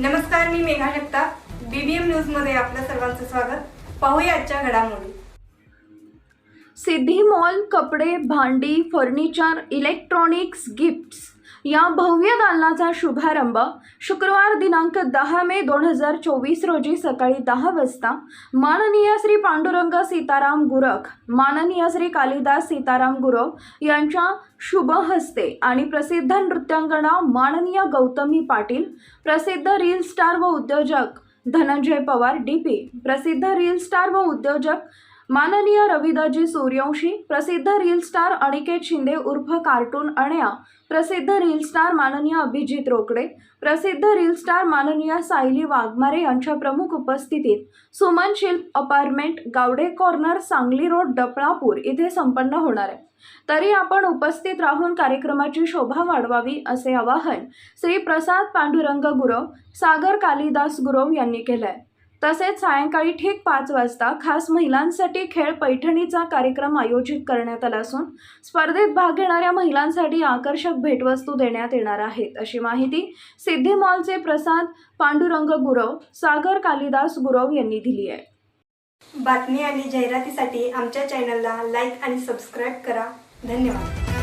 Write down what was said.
नमस्कार मी मेघा जगताप. बीबीएम न्यूजमध्ये आपलं सर्वांचं स्वागत. पाहूया आजच्या घडामोडी. सिद्धी मॉल कपडे भांडी फर्निचर इलेक्ट्रॉनिक्स गिफ्ट्स. या भव्य दालनाचा शुभारंभ शुक्रवार दिनांक दहा मे दोन हजार चोवीस रोजी सकाळी दहा वाजता माननीय श्री पांडुरंग सीताराम गुरख माननीय श्री कालिदास सीताराम गुरव यांच्या शुभ हस्ते आणि प्रसिद्ध नृत्यांगना माननीय गौतमी पाटील प्रसिद्ध रील स्टार व उद्योजक धनंजय पवार डी पी प्रसिद्ध रील स्टार व उद्योजक माननीय रविदाजी सूर्यवंशी प्रसिद्ध रील स्टार अनिकेत शिंदे उर्फ कार्टून अण्या प्रसिद्ध रील स्टार माननीय अभिजित रोकडे प्रसिद्ध रील स्टार माननीय सायली वाघमारे यांच्या प्रमुख उपस्थितीत Suman Shilp apartment Gawade corner Sangli road Daplapur इथे संपन्न होणार आहे. तरी आपण उपस्थित राहून कार्यक्रमाची शोभा वाढवावी असे आवाहन श्री प्रसाद पांडुरंग गुरव सागर कालिदास गुरव यांनी केलं आहे तसेच सायंकाळी ठीक पाच वाजता खास महिलांसाठी खेळ पैठणीचा कार्यक्रम आयोजित करण्यात आला असून स्पर्धेत भाग घेणाऱ्या महिलांसाठी आकर्षक भेटवस्तू देण्यात येणार आहेत. अशी माहिती सिद्धी मॉलचे प्रसाद पांडुरंग गुरव सागर कालिदास गुरव यांनी दिली आहे. बातमी आणि जाहिरातीसाठी आमच्या चॅनलला लाईक आणि सबस्क्राईब करा. धन्यवाद.